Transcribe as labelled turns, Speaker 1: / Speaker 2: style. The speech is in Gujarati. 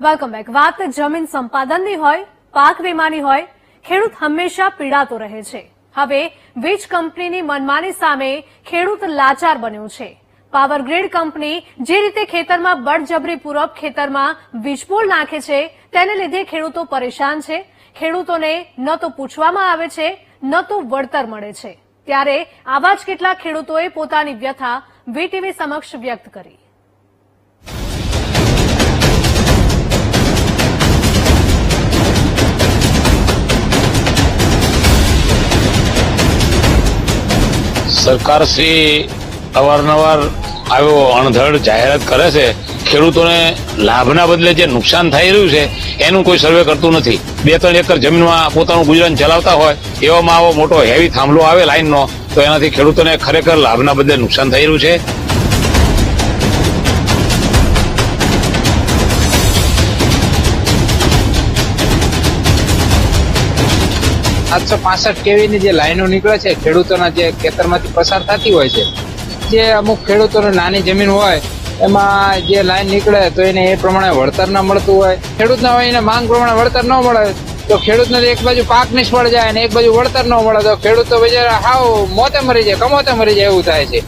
Speaker 1: વેલકમ બેક વાત જમીન સંપાદનની હોય, પાક વીમાની હોય, ખેડૂત હંમેશા પીડાતો રહે છે. હવે વીજ કંપનીની મનમાની સામે ખેડૂત લાચાર બન્યો છે. પાવર ગ્રીડ કંપની જે રીતે ખેતરમાં બળજબરીપૂર્વક ખેતરમાં વીજપોલ નાખે છે, તેને લીધે ખેડૂતો પરેશાન છે. ખેડૂતોને ન તો પૂછવામાં આવે છે, ન તો વળતર મળે છે. ત્યારે આવા જ કેટલાક ખેડૂતોએ પોતાની વ્યથા વીટીવી સમક્ષ વ્યક્ત કરી.
Speaker 2: સરકાર શ્રી અવારનવાર આવ્યો, અણધડ જાહેરાત કરે છે. ખેડૂતોને લાભના બદલે જે નુકસાન થઈ રહ્યું છે, એનું કોઈ સર્વે કરતું નથી. બે ત્રણ એકર જમીનમાં પોતાનું ગુજરાન ચલાવતા હોય, એવામાં આવો મોટો હેવી થાંભલો આવે લાઈનનો તો એનાથી ખેડૂતોને ખરેખર લાભના બદલે નુકસાન થઈ રહ્યું છે.
Speaker 3: સાતસો પાસઠ કેવીની જે લાઈનો નીકળે છે, ખેડૂતોના જે ખેતરમાંથી પસાર થતી હોય છે, જે અમુક ખેડૂતોને નાની જમીન હોય, એમાં જે લાઈન નીકળે તો એને એ પ્રમાણે વળતર ના મળતું હોય. ખેડૂતના હોય એને માંગ પ્રમાણે વળતર ન મળે, તો ખેડૂતને એક બાજુ પાક નિષ્ફળ જાય અને એક બાજુ વળતર ન મળે, તો ખેડૂત તો બિચારા હાવ મોતે મરી જાય, કમોતે મરી જાય એવું થાય છે.